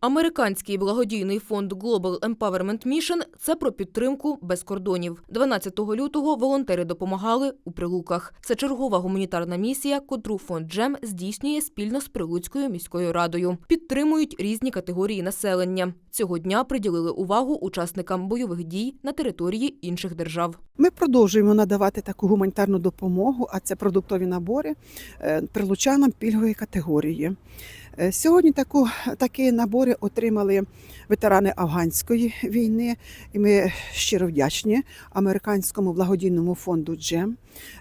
Американський благодійний фонд Global Empowerment Mission – це про підтримку без кордонів. 12 лютого волонтери допомагали у Прилуках. Це чергова гуманітарна місія, котру фонд Джем здійснює спільно з Прилуцькою міською радою. Підтримують різні категорії населення. Цього дня приділили увагу учасникам бойових дій на території інших держав. Ми продовжуємо надавати таку гуманітарну допомогу, а це продуктові набори е, прилучанам пільгової категорії. Е, Сьогодні таку, такі набори отримали ветерани афганської війни, і ми щиро вдячні американському благодійному фонду Джем.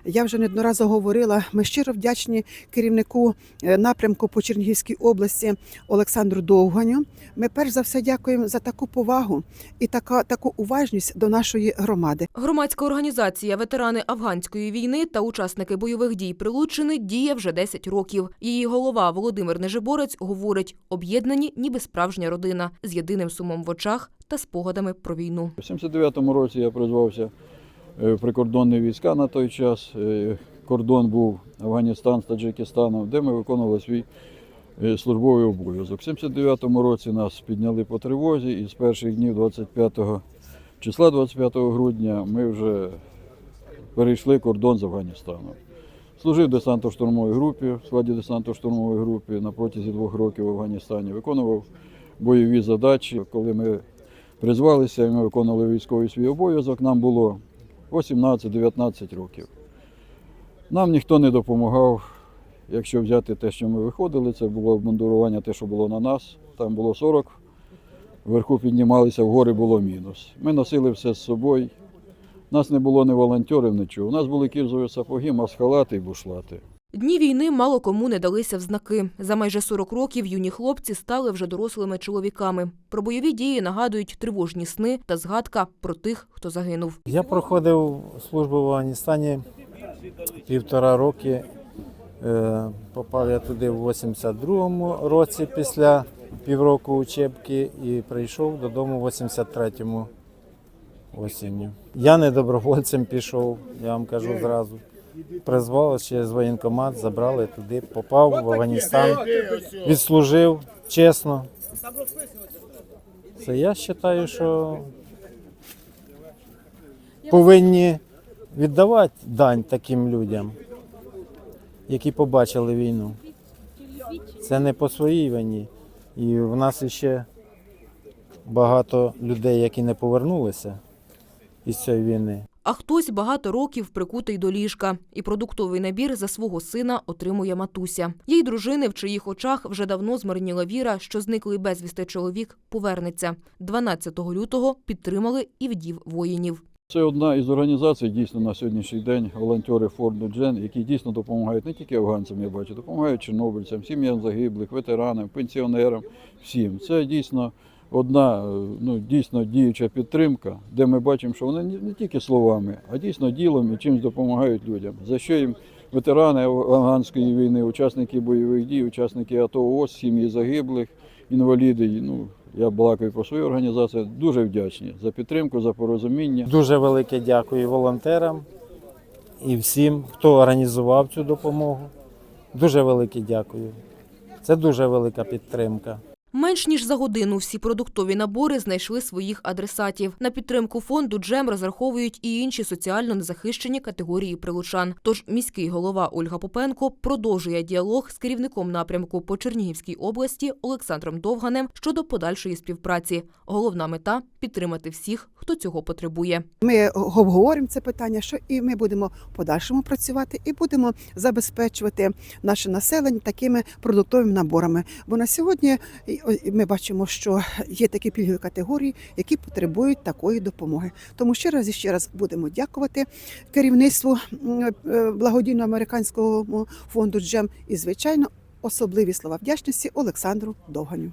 Я вже неодноразово говорила. Ми щиро вдячні керівнику е, напрямку по Чернігівській області Олександру Довганю. Ми перш за все дякуємо за таку повагу і така, таку уважність до нашої громади. Громадська організація ветерани афганської війни та учасники бойових дій Прилуччини діє вже 10 років. Її голова Володимир Нежиборець говорить: об'єднані, ніби справжня родина з єдиним сумом в очах та спогадами про війну. У 79-му році я призвався е, в прикордонні війська на той час. Е, Кордон був Афганістан з Таджикистаном, де ми виконували свій е, службовий обов'язок. У 79-му році нас підняли по тривозі, і з перших днів 25 числа, 25 грудня, ми вже перейшли кордон з Афганістаном. Служив десантно-штурмовій групі, в складі десантно-штурмової групи на протязі двох років в Афганістані. Виконував бойові задачі. Коли ми призвалися, і ми виконували військовий свій обов'язок, нам було 18-19 років. Нам ніхто не допомагав. Якщо взяти те, що ми виходили, це було обмундурування, те, що було на нас. Там було 40, вверху піднімалися, вгори було мінус. Ми носили все з собою. У нас не було ні волонтерів, нічого. У нас були кірзові сапоги, масхалати і бушлати. Дні війни мало кому не далися в знаки. За майже 40 років юні хлопці стали вже дорослими чоловіками. Про бойові дії нагадують тривожні сни та згадка про тих, хто загинув. Я проходив службу в Афганістані півтора роки. Е, Попав я туди в 82-му році після півроку учебки і прийшов додому в 83-му осінню. Я не добровольцем пішов, я вам кажу зразу. Призвали через воєнкомат, забрали туди, попав в Афганістан, відслужив чесно. Це я вважаю, що повинні віддавати дань таким людям, які побачили війну. Це не по своїй вині. І в нас ще багато людей, які не повернулися із цієї війни. А хтось багато років прикутий до ліжка. І продуктовий набір за свого сина отримує матуся. Їй дружини, в чиїх очах вже давно змарніла віра, що зниклий безвісти чоловік повернеться. 12 лютого підтримали і вдів воїнів. Це одна із організацій дійсно на сьогоднішній день волонтери фонду Джен, які дійсно допомагають не тільки афганцям, я бачу, допомагають чорнобильцям, сім'ям загиблих, ветеранам, пенсіонерам, всім. Це дійсно одна е, ну, дійсно діюча підтримка, де ми бачимо, що вони не не тільки словами, а дійсно ділом і чимось допомагають людям. За що їм ветерани афганської війни, учасники бойових дій, учасники АТО ООС, сім'ї загиблих, інваліди. Ну, я балакаю про свою організацію, дуже вдячні за підтримку, за порозуміння. Дуже велике дякую волонтерам і всім, хто організував цю допомогу. Дуже велике дякую. Це дуже велика підтримка. Менш ніж за годину всі продуктові набори знайшли своїх адресатів. На підтримку фонду Джем розраховують і інші соціально незахищені категорії прилучан. Тож міський голова Ольга Попенко продовжує діалог з керівником напрямку по Чернігівській області Олександром Довганем щодо подальшої співпраці. Головна мета підтримати всіх, хто цього потребує. Ми обговоримо це питання, що і ми будемо подальшому працювати і будемо забезпечувати наше населення такими продуктовими наборами. Бо на сьогодні ми бачимо, що є такі пільгові категорії, які потребують такої допомоги. Тому ще раз і ще раз будемо дякувати керівництву е, благодійного американського фонду Джем і, звичайно, особливі слова вдячності Олександру Довганю.